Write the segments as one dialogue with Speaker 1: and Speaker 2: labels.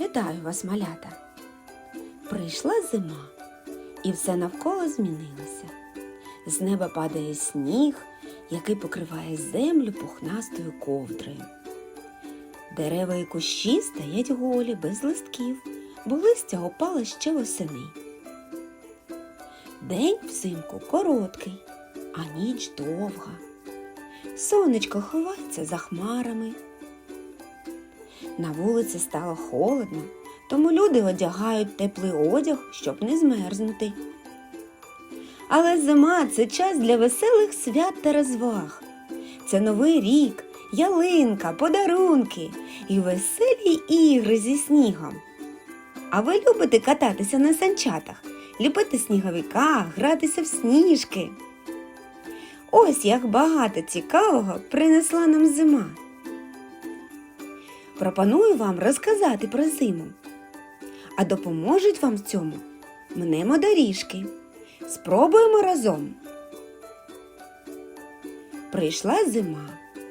Speaker 1: Вітаю вас, малята! Прийшла зима, і все навколо змінилося. З неба падає сніг, який покриває землю пухнастою ковдрою. Дерева і кущі стоять голі, без листків, бо листя опало ще восени. День взимку короткий, а ніч довга. Сонечко ховається за хмарами. На вулиці стало холодно, тому люди одягають теплий одяг, щоб не змерзнути. Але зима це час для веселих свят та розваг. Це новий рік, ялинка, подарунки і веселі ігри зі снігом. А ви любите кататися на санчатах, ліпити сніговика, гратися в сніжки. Ось як багато цікавого принесла нам зима. Пропоную вам розказати про зиму. А допоможуть вам в цьому мнемо доріжки. Спробуємо разом. Прийшла зима,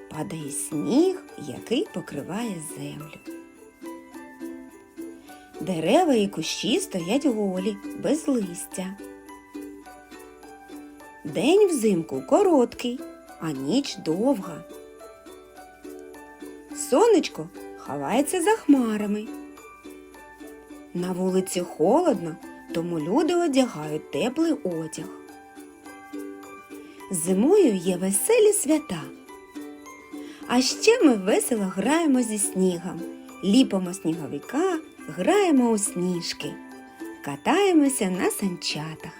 Speaker 1: падає сніг, який покриває землю. Дерева і кущі стоять голі, без листя. День взимку короткий, а ніч довга. Сонечко ховається за хмарами. На вулиці холодно, тому люди одягають теплий одяг. Зимою є веселі свята. А ще ми весело граємо зі снігом, ліпимо сніговика, граємо у сніжки, катаємося на санчатах.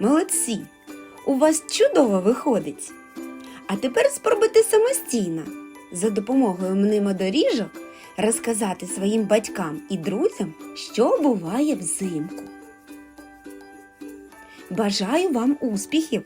Speaker 1: Молодці! У вас чудово виходить. А тепер спробуйте самостійно за допомогою мнемодоріжок розказати своїм батькам і друзям, що буває взимку. Бажаю вам успіхів!